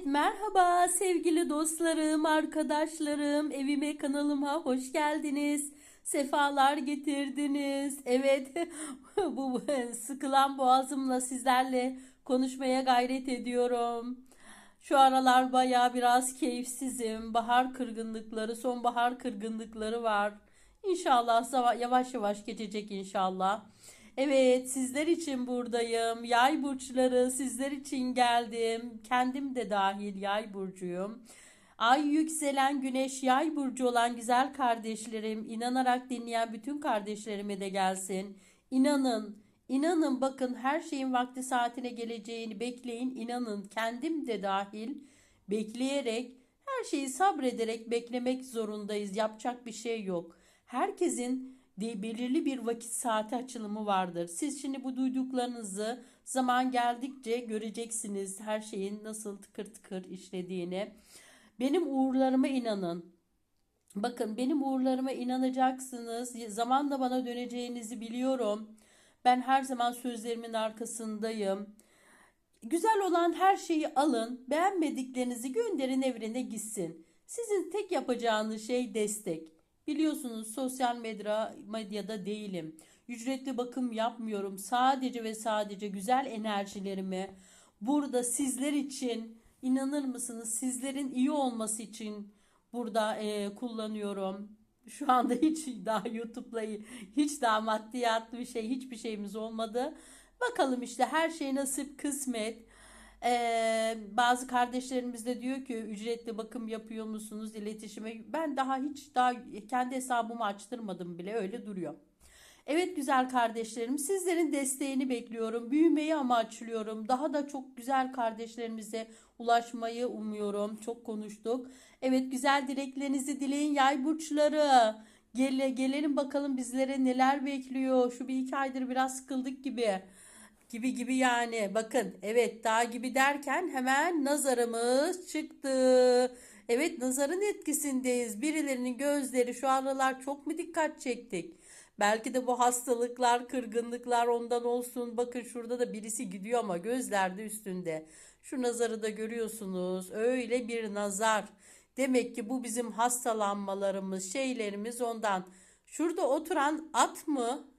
Evet merhaba sevgili dostlarım, arkadaşlarım, evime kanalıma hoş geldiniz. Sefalar getirdiniz. Evet bu sıkılan boğazımla sizlerle konuşmaya gayret ediyorum. Şu aralar baya biraz keyifsizim. Bahar kırgınlıkları, sonbahar kırgınlıkları var. İnşallah yavaş yavaş geçecek inşallah. Evet, sizler için buradayım. Yay burçları sizler için geldim. Kendim de dahil yay burcuyum. Ay yükselen güneş yay burcu olan güzel kardeşlerim, inanarak dinleyen bütün kardeşlerime de gelsin. İnanın, inanın bakın her şeyin vakti saatine geleceğini bekleyin, inanın kendim de dahil bekleyerek her şeyi sabrederek beklemek zorundayız. Yapacak bir şey yok. Herkesin de belirli bir vakit saati açılımı vardır. Siz şimdi bu duyduklarınızı zaman geldikçe göreceksiniz her şeyin nasıl tıkır tıkır işlediğini. Benim uğurlarıma inanın. Bakın benim uğurlarıma inanacaksınız. Zamanla bana döneceğinizi biliyorum. Ben her zaman sözlerimin arkasındayım. Güzel olan her şeyi alın, beğenmediklerinizi gönderin evrene gitsin. Sizin tek yapacağınız şey destek. Biliyorsunuz sosyal medya medyada değilim. Ücretli bakım yapmıyorum. Sadece ve sadece güzel enerjilerimi burada sizler için inanır mısınız? Sizlerin iyi olması için burada e, kullanıyorum. Şu anda hiç daha YouTube'la hiç daha maddiyat bir şey hiçbir şeyimiz olmadı. Bakalım işte her şey nasip kısmet. Ee, bazı kardeşlerimiz de diyor ki ücretli bakım yapıyor musunuz iletişime? Ben daha hiç daha kendi hesabımı açtırmadım bile öyle duruyor. Evet güzel kardeşlerim sizlerin desteğini bekliyorum. Büyümeyi amaçlıyorum. Daha da çok güzel kardeşlerimize ulaşmayı umuyorum. Çok konuştuk. Evet güzel dileklerinizi dileyin yay burçları. Gele, gelelim bakalım bizlere neler bekliyor. Şu bir iki aydır biraz sıkıldık gibi gibi gibi yani. Bakın evet dağ gibi derken hemen nazarımız çıktı. Evet nazarın etkisindeyiz. Birilerinin gözleri şu aralar çok mu dikkat çektik? Belki de bu hastalıklar, kırgınlıklar ondan olsun. Bakın şurada da birisi gidiyor ama gözler de üstünde. Şu nazarı da görüyorsunuz. Öyle bir nazar. Demek ki bu bizim hastalanmalarımız, şeylerimiz ondan. Şurada oturan at mı?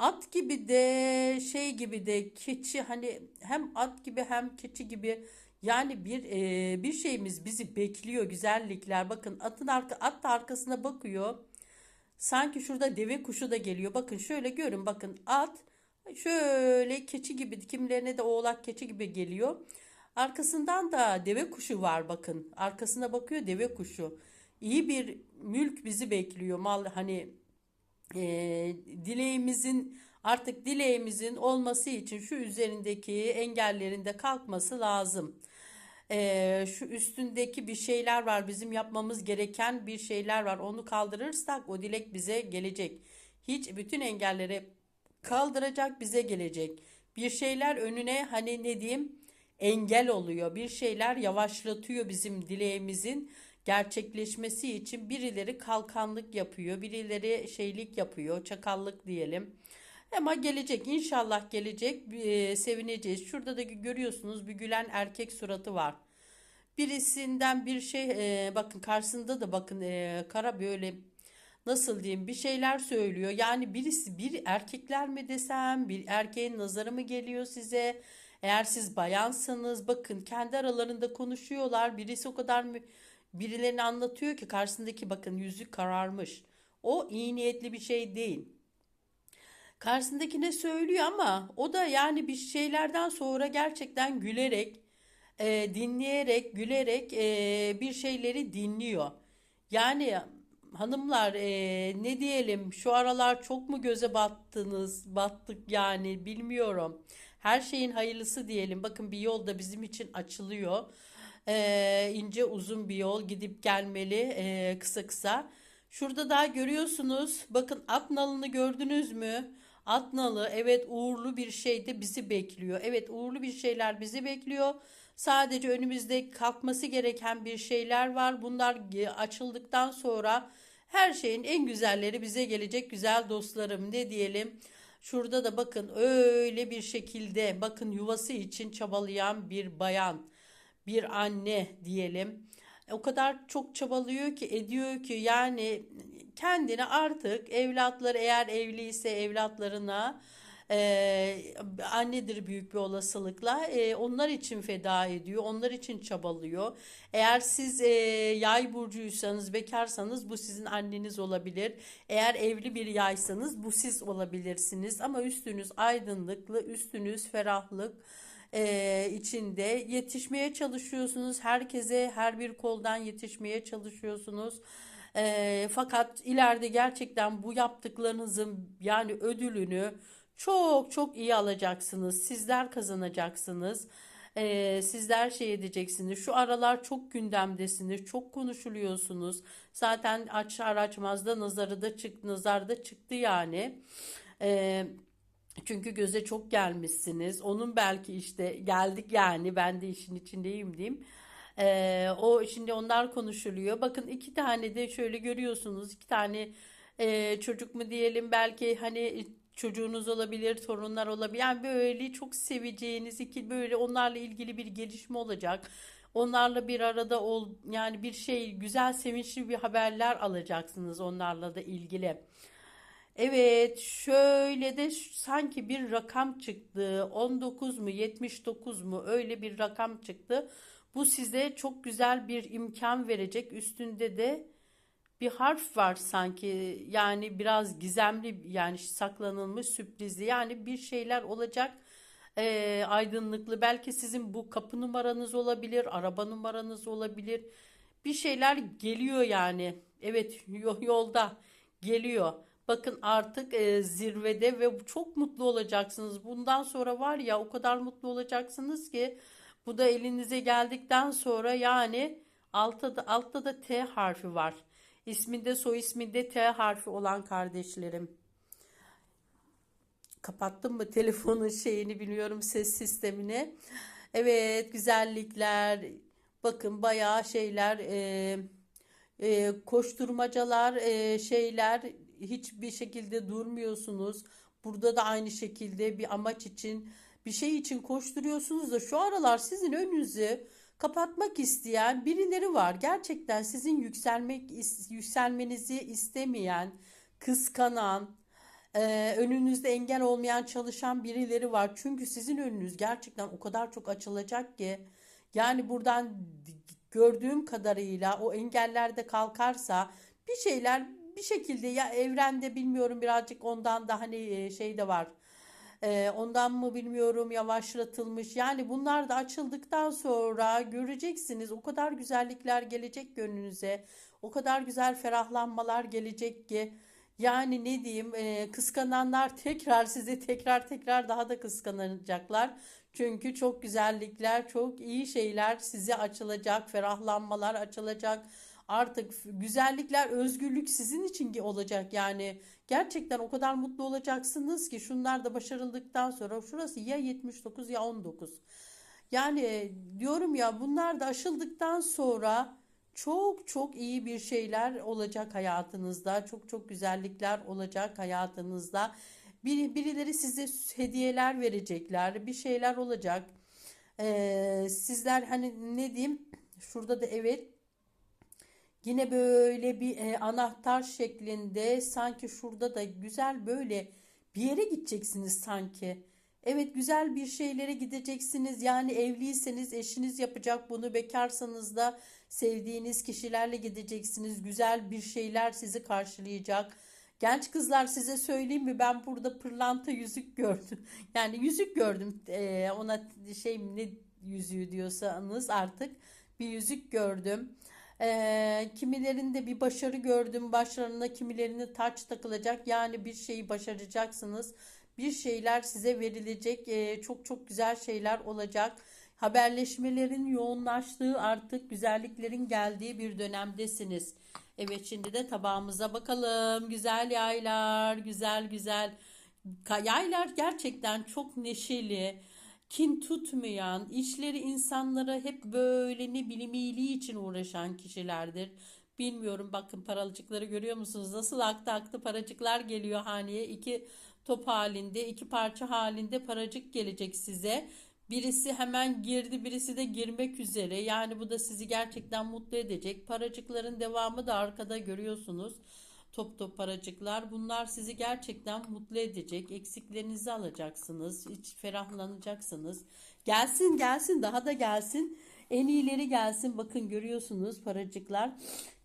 At gibi de şey gibi de keçi hani hem at gibi hem keçi gibi yani bir e, bir şeyimiz bizi bekliyor güzellikler. Bakın atın arka at da arkasına bakıyor. Sanki şurada deve kuşu da geliyor. Bakın şöyle görün bakın at şöyle keçi gibi kimlerine de oğlak keçi gibi geliyor. Arkasından da deve kuşu var bakın. Arkasına bakıyor deve kuşu. İyi bir mülk bizi bekliyor. Mal hani e, dileğimizin artık dileğimizin olması için şu üzerindeki engellerin de kalkması lazım. E, şu üstündeki bir şeyler var bizim yapmamız gereken bir şeyler var onu kaldırırsak o dilek bize gelecek. Hiç bütün engelleri kaldıracak bize gelecek. Bir şeyler önüne hani ne diyeyim engel oluyor. Bir şeyler yavaşlatıyor bizim dileğimizin gerçekleşmesi için birileri kalkanlık yapıyor, birileri şeylik yapıyor, çakallık diyelim. Ama gelecek inşallah gelecek e, sevineceğiz. Şurada da görüyorsunuz bir gülen erkek suratı var. Birisinden bir şey e, bakın karşısında da bakın e, kara böyle nasıl diyeyim bir şeyler söylüyor. Yani birisi bir erkekler mi desem bir erkeğin nazarı mı geliyor size? Eğer siz bayansanız bakın kendi aralarında konuşuyorlar. Birisi o kadar mı birilerini anlatıyor ki karşısındaki bakın yüzü kararmış. O iyi niyetli bir şey değil. Karşısındaki ne söylüyor ama o da yani bir şeylerden sonra gerçekten gülerek, e, dinleyerek, gülerek e, bir şeyleri dinliyor. Yani hanımlar e, ne diyelim şu aralar çok mu göze battınız, battık yani bilmiyorum. Her şeyin hayırlısı diyelim. Bakın bir yol da bizim için açılıyor. E, ince uzun bir yol gidip gelmeli e, kısa kısa. Şurada daha görüyorsunuz. Bakın at nalını gördünüz mü? At nalı evet uğurlu bir şey de bizi bekliyor. Evet uğurlu bir şeyler bizi bekliyor. Sadece önümüzde kalkması gereken bir şeyler var. Bunlar açıldıktan sonra her şeyin en güzelleri bize gelecek güzel dostlarım ne diyelim. Şurada da bakın öyle bir şekilde bakın yuvası için çabalayan bir bayan. Bir anne diyelim. O kadar çok çabalıyor ki ediyor ki yani kendini artık evlatları eğer evliyse evlatlarına e, annedir büyük bir olasılıkla e, onlar için feda ediyor onlar için çabalıyor. Eğer siz e, yay burcuysanız bekarsanız bu sizin anneniz olabilir. Eğer evli bir yaysanız bu siz olabilirsiniz. Ama üstünüz aydınlıklı üstünüz ferahlık e, içinde yetişmeye çalışıyorsunuz herkese her bir koldan yetişmeye çalışıyorsunuz e, fakat ileride gerçekten bu yaptıklarınızın yani ödülünü çok çok iyi alacaksınız. Sizler kazanacaksınız. E, sizler şey edeceksiniz. Şu aralar çok gündemdesiniz. Çok konuşuluyorsunuz. Zaten açar açmaz da nazarı da çıktı. Nazar da çıktı yani. E, çünkü göze çok gelmişsiniz. Onun belki işte geldik yani ben de işin içindeyim diyeyim. Ee, o şimdi onlar konuşuluyor. Bakın iki tane de şöyle görüyorsunuz. iki tane e, çocuk mu diyelim belki hani çocuğunuz olabilir, torunlar olabilir. Yani böyle çok seveceğiniz iki böyle onlarla ilgili bir gelişme olacak. Onlarla bir arada ol yani bir şey güzel sevinçli bir haberler alacaksınız onlarla da ilgili. Evet, şöyle de sanki bir rakam çıktı. 19 mu, 79 mu? Öyle bir rakam çıktı. Bu size çok güzel bir imkan verecek. Üstünde de bir harf var sanki. Yani biraz gizemli yani saklanılmış sürprizli. Yani bir şeyler olacak. Ee, aydınlıklı. Belki sizin bu kapı numaranız olabilir, araba numaranız olabilir. Bir şeyler geliyor yani. Evet, yolda geliyor. Bakın artık e, zirvede ve çok mutlu olacaksınız. Bundan sonra var ya o kadar mutlu olacaksınız ki bu da elinize geldikten sonra yani altta da, altta da T harfi var. İsminde soy isminde T harfi olan kardeşlerim. Kapattım mı telefonun şeyini biliyorum ses sistemini. Evet güzellikler bakın bayağı şeyler e, e, koşturmacalar e, şeyler hiçbir şekilde durmuyorsunuz. Burada da aynı şekilde bir amaç için bir şey için koşturuyorsunuz da şu aralar sizin önünüzü kapatmak isteyen birileri var. Gerçekten sizin yükselmek yükselmenizi istemeyen, kıskanan, e, önünüzde engel olmayan çalışan birileri var. Çünkü sizin önünüz gerçekten o kadar çok açılacak ki yani buradan gördüğüm kadarıyla o engeller de kalkarsa bir şeyler bir şekilde ya evrende bilmiyorum birazcık ondan da hani e, şey de var. E, ondan mı bilmiyorum yavaşlatılmış. Yani bunlar da açıldıktan sonra göreceksiniz. O kadar güzellikler gelecek gönlünüze. O kadar güzel ferahlanmalar gelecek ki. Yani ne diyeyim e, kıskananlar tekrar sizi tekrar tekrar daha da kıskanacaklar. Çünkü çok güzellikler, çok iyi şeyler size açılacak, ferahlanmalar açılacak. Artık güzellikler, özgürlük sizin için olacak. Yani gerçekten o kadar mutlu olacaksınız ki şunlar da başarıldıktan sonra şurası ya 79 ya 19. Yani diyorum ya bunlar da aşıldıktan sonra çok çok iyi bir şeyler olacak hayatınızda. Çok çok güzellikler olacak hayatınızda. Bir, birileri size hediyeler verecekler. Bir şeyler olacak. Ee, sizler hani ne diyeyim? Şurada da evet Yine böyle bir e, anahtar şeklinde sanki şurada da güzel böyle bir yere gideceksiniz sanki. Evet güzel bir şeylere gideceksiniz. Yani evliyseniz eşiniz yapacak bunu. Bekarsanız da sevdiğiniz kişilerle gideceksiniz. Güzel bir şeyler sizi karşılayacak. Genç kızlar size söyleyeyim mi? Ben burada pırlanta yüzük gördüm. Yani yüzük gördüm. Ee, ona şey ne yüzüğü diyorsanız artık bir yüzük gördüm. Ee, kimilerinde bir başarı gördüm başlarına kimilerine taç takılacak yani bir şeyi başaracaksınız bir şeyler size verilecek ee, çok çok güzel şeyler olacak haberleşmelerin yoğunlaştığı artık güzelliklerin geldiği bir dönemdesiniz evet şimdi de tabağımıza bakalım güzel yaylar güzel güzel yaylar gerçekten çok neşeli kin tutmayan, işleri insanlara hep böyle ne bileyim iyiliği için uğraşan kişilerdir. Bilmiyorum bakın paracıkları görüyor musunuz? Nasıl aktı aktı paracıklar geliyor haneye. iki top halinde, iki parça halinde paracık gelecek size. Birisi hemen girdi, birisi de girmek üzere. Yani bu da sizi gerçekten mutlu edecek. Paracıkların devamı da arkada görüyorsunuz. Top top paracıklar. Bunlar sizi gerçekten mutlu edecek. Eksiklerinizi alacaksınız. İç ferahlanacaksınız. Gelsin gelsin daha da gelsin. En iyileri gelsin. Bakın görüyorsunuz paracıklar.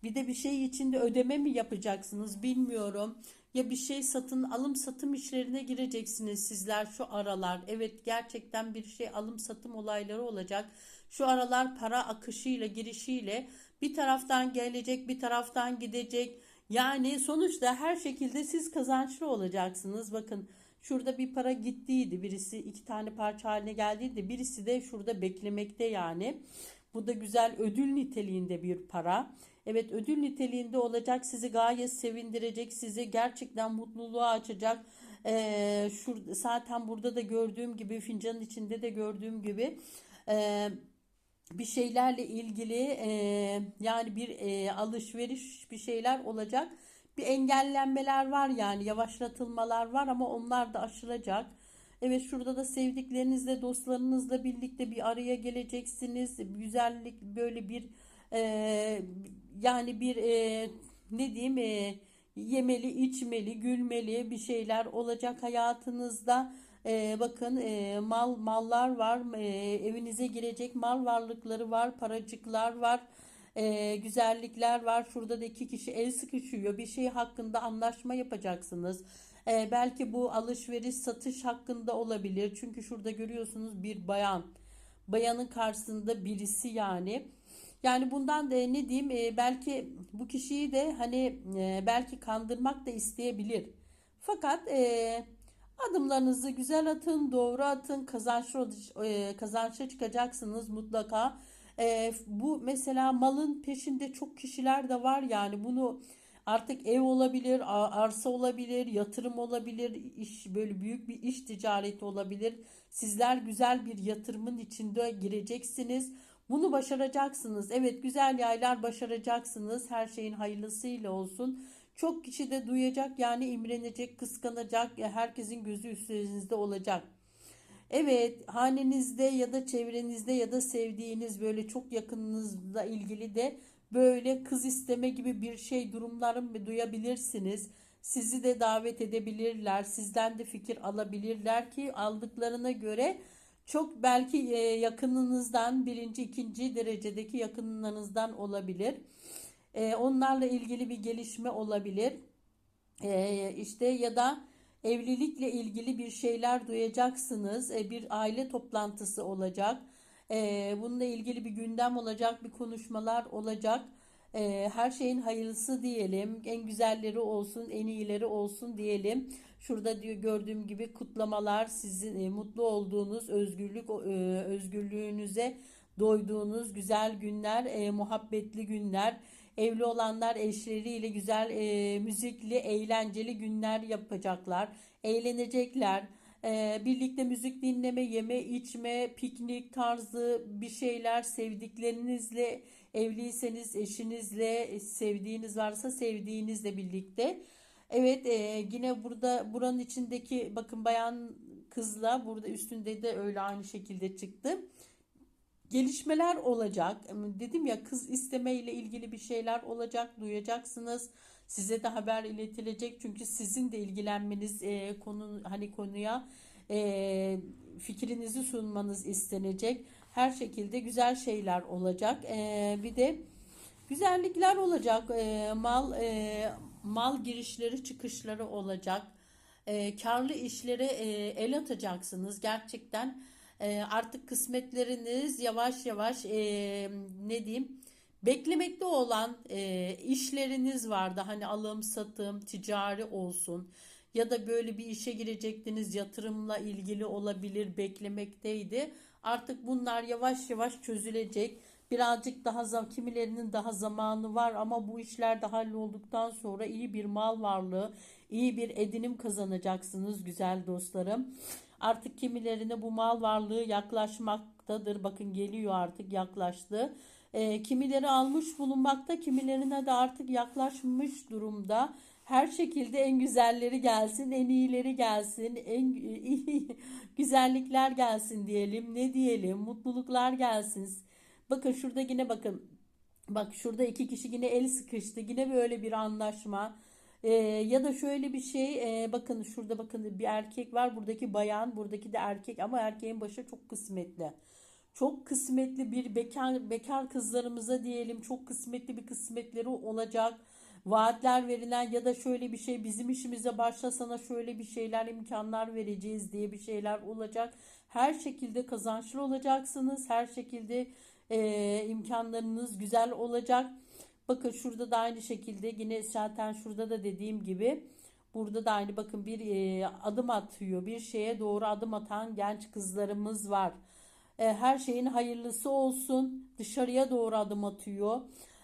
Bir de bir şey içinde ödeme mi yapacaksınız bilmiyorum. Ya bir şey satın alım satım işlerine gireceksiniz sizler şu aralar. Evet gerçekten bir şey alım satım olayları olacak. Şu aralar para akışıyla girişiyle bir taraftan gelecek bir taraftan gidecek. Yani sonuçta her şekilde siz kazançlı olacaksınız. Bakın şurada bir para gittiydi. Birisi iki tane parça haline geldiydi. Birisi de şurada beklemekte yani. Bu da güzel ödül niteliğinde bir para. Evet ödül niteliğinde olacak sizi gayet sevindirecek sizi gerçekten mutluluğa açacak. Ee, şur, zaten burada da gördüğüm gibi fincanın içinde de gördüğüm gibi e, bir şeylerle ilgili e, yani bir e, alışveriş bir şeyler olacak. Bir engellenmeler var yani yavaşlatılmalar var ama onlar da aşılacak. Evet şurada da sevdiklerinizle dostlarınızla birlikte bir araya geleceksiniz. Güzellik böyle bir e, yani bir e, ne diyeyim e, yemeli, içmeli, gülmeli bir şeyler olacak hayatınızda. E, bakın e, mal mallar var, e, evinize girecek mal varlıkları var, paracıklar var. E, güzellikler var. Şurada da iki kişi el sıkışıyor. Bir şey hakkında anlaşma yapacaksınız. E, belki bu alışveriş satış hakkında olabilir. Çünkü şurada görüyorsunuz bir bayan. Bayanın karşısında birisi yani. Yani bundan da ne diyeyim e, belki bu kişiyi de hani e, belki kandırmak da isteyebilir. Fakat e, adımlarınızı güzel atın, doğru atın, kazançlı e, kazançlı çıkacaksınız mutlaka. E, bu mesela malın peşinde çok kişiler de var yani bunu artık ev olabilir, arsa olabilir, yatırım olabilir, iş böyle büyük bir iş ticareti olabilir. Sizler güzel bir yatırımın içinde gireceksiniz. Bunu başaracaksınız. Evet güzel yaylar başaracaksınız. Her şeyin hayırlısıyla olsun. Çok kişi de duyacak yani imrenecek, kıskanacak. Herkesin gözü üstünüzde olacak. Evet hanenizde ya da çevrenizde ya da sevdiğiniz böyle çok yakınınızla ilgili de böyle kız isteme gibi bir şey durumların duyabilirsiniz. Sizi de davet edebilirler. Sizden de fikir alabilirler ki aldıklarına göre çok belki e, yakınınızdan birinci, ikinci derecedeki yakınlarınızdan olabilir. E, onlarla ilgili bir gelişme olabilir. E, işte ya da evlilikle ilgili bir şeyler duyacaksınız. Bir aile toplantısı olacak. Bununla ilgili bir gündem olacak, bir konuşmalar olacak. Her şeyin hayırlısı diyelim. En güzelleri olsun, en iyileri olsun diyelim. Şurada diyor gördüğüm gibi kutlamalar sizin e, mutlu olduğunuz özgürlük e, özgürlüğünüze doyduğunuz güzel günler, e, muhabbetli günler, evli olanlar eşleriyle güzel e, müzikli, eğlenceli günler yapacaklar, eğlenecekler. E, birlikte müzik dinleme, yeme, içme, piknik tarzı bir şeyler sevdiklerinizle, evliyseniz eşinizle, sevdiğiniz varsa sevdiğinizle birlikte Evet e, yine burada buranın içindeki bakın bayan kızla burada üstünde de öyle aynı şekilde çıktı. Gelişmeler olacak. Dedim ya kız isteme ile ilgili bir şeyler olacak duyacaksınız. Size de haber iletilecek çünkü sizin de ilgilenmeniz e, konu hani konuya e, fikrinizi sunmanız istenecek. Her şekilde güzel şeyler olacak. E, bir de güzellikler olacak. E, mal e, mal girişleri çıkışları olacak. E, karlı işlere e, el atacaksınız. Gerçekten e, artık kısmetleriniz yavaş yavaş e, ne diyeyim beklemekte olan e, işleriniz vardı. Hani alım satım ticari olsun ya da böyle bir işe girecektiniz yatırımla ilgili olabilir beklemekteydi. Artık bunlar yavaş yavaş çözülecek Birazcık daha kimilerinin daha zamanı var ama bu işler de hallolduktan sonra iyi bir mal varlığı, iyi bir edinim kazanacaksınız güzel dostlarım. Artık kimilerine bu mal varlığı yaklaşmaktadır. Bakın geliyor artık yaklaştı. E, kimileri almış bulunmakta, kimilerine de artık yaklaşmış durumda. Her şekilde en güzelleri gelsin, en iyileri gelsin, en güzellikler gelsin diyelim. Ne diyelim? Mutluluklar gelsin. Bakın şurada yine bakın. Bak şurada iki kişi yine el sıkıştı. Yine böyle bir anlaşma. Ee, ya da şöyle bir şey. e, bakın şurada bakın bir erkek var. Buradaki bayan, buradaki de erkek ama erkeğin başı çok kısmetli. Çok kısmetli bir bekar bekar kızlarımıza diyelim çok kısmetli bir kısmetleri olacak. Vaatler verilen ya da şöyle bir şey bizim işimize başla sana şöyle bir şeyler imkanlar vereceğiz diye bir şeyler olacak. Her şekilde kazançlı olacaksınız. Her şekilde e, imkanlarınız güzel olacak. Bakın şurada da aynı şekilde yine zaten şurada da dediğim gibi burada da aynı bakın bir e, adım atıyor. Bir şeye doğru adım atan genç kızlarımız var. E, her şeyin hayırlısı olsun. Dışarıya doğru adım atıyor.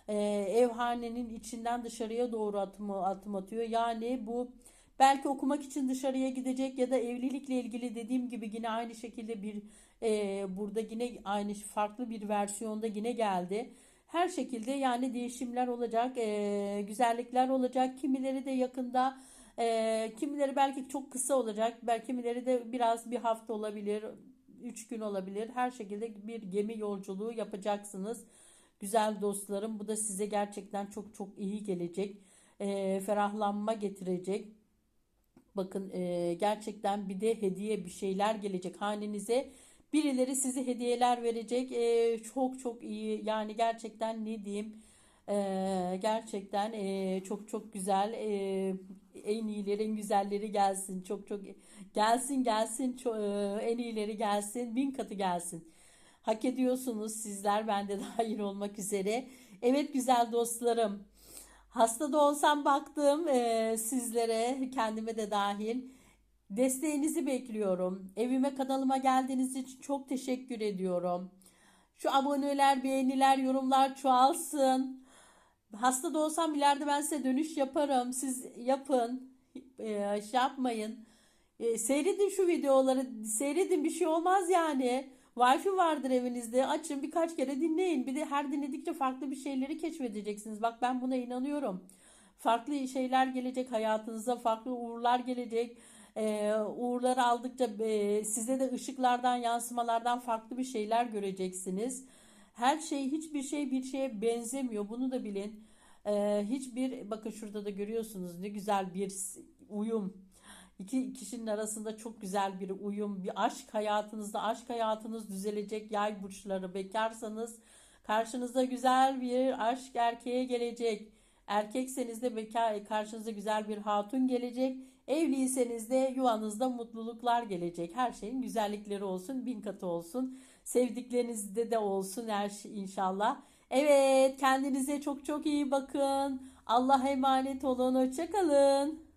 E, evhanenin içinden dışarıya doğru adım, adım atıyor. Yani bu belki okumak için dışarıya gidecek ya da evlilikle ilgili dediğim gibi yine aynı şekilde bir e, burada yine aynı farklı bir versiyonda yine geldi. Her şekilde yani değişimler olacak, e, güzellikler olacak. Kimileri de yakında, e, kimileri belki çok kısa olacak, belki kimileri de biraz bir hafta olabilir, üç gün olabilir. Her şekilde bir gemi yolculuğu yapacaksınız. Güzel dostlarım, bu da size gerçekten çok çok iyi gelecek. E, ferahlanma getirecek. Bakın e, gerçekten bir de hediye bir şeyler gelecek hanenize. Birileri size hediyeler verecek. E, çok çok iyi. Yani gerçekten ne diyeyim? E, gerçekten e, çok çok güzel. E, en iyileri, en güzelleri gelsin. Çok çok gelsin gelsin. Çok, en iyileri gelsin. Bin katı gelsin. Hak ediyorsunuz sizler. Ben de dahil olmak üzere. Evet güzel dostlarım. Hasta da olsam baktım e, sizlere, kendime de dahil. Desteğinizi bekliyorum. Evime kanalıma geldiğiniz için çok teşekkür ediyorum. Şu aboneler, beğeniler, yorumlar çoğalsın. Hasta da olsam ileride ben size dönüş yaparım. Siz yapın. E, şey yapmayın. E, seyredin şu videoları. Seyredin bir şey olmaz yani. Wi-Fi vardır evinizde. Açın birkaç kere dinleyin. Bir de her dinledikçe farklı bir şeyleri keşfedeceksiniz. Bak ben buna inanıyorum. Farklı şeyler gelecek hayatınıza. Farklı uğurlar gelecek. Ee, uğurları aldıkça e, size de ışıklardan, yansımalardan farklı bir şeyler göreceksiniz. Her şey, hiçbir şey bir şeye benzemiyor. Bunu da bilin. Ee, hiçbir, bakın şurada da görüyorsunuz ne güzel bir uyum İki kişinin arasında çok güzel bir uyum, bir aşk hayatınızda, aşk hayatınız düzelecek yay burçları bekarsanız karşınızda güzel bir aşk erkeğe gelecek. Erkekseniz de bekar, karşınıza güzel bir hatun gelecek. Evliyseniz de yuvanızda mutluluklar gelecek. Her şeyin güzellikleri olsun, bin katı olsun. Sevdiklerinizde de olsun her şey inşallah. Evet, kendinize çok çok iyi bakın. Allah'a emanet olun. Hoşçakalın.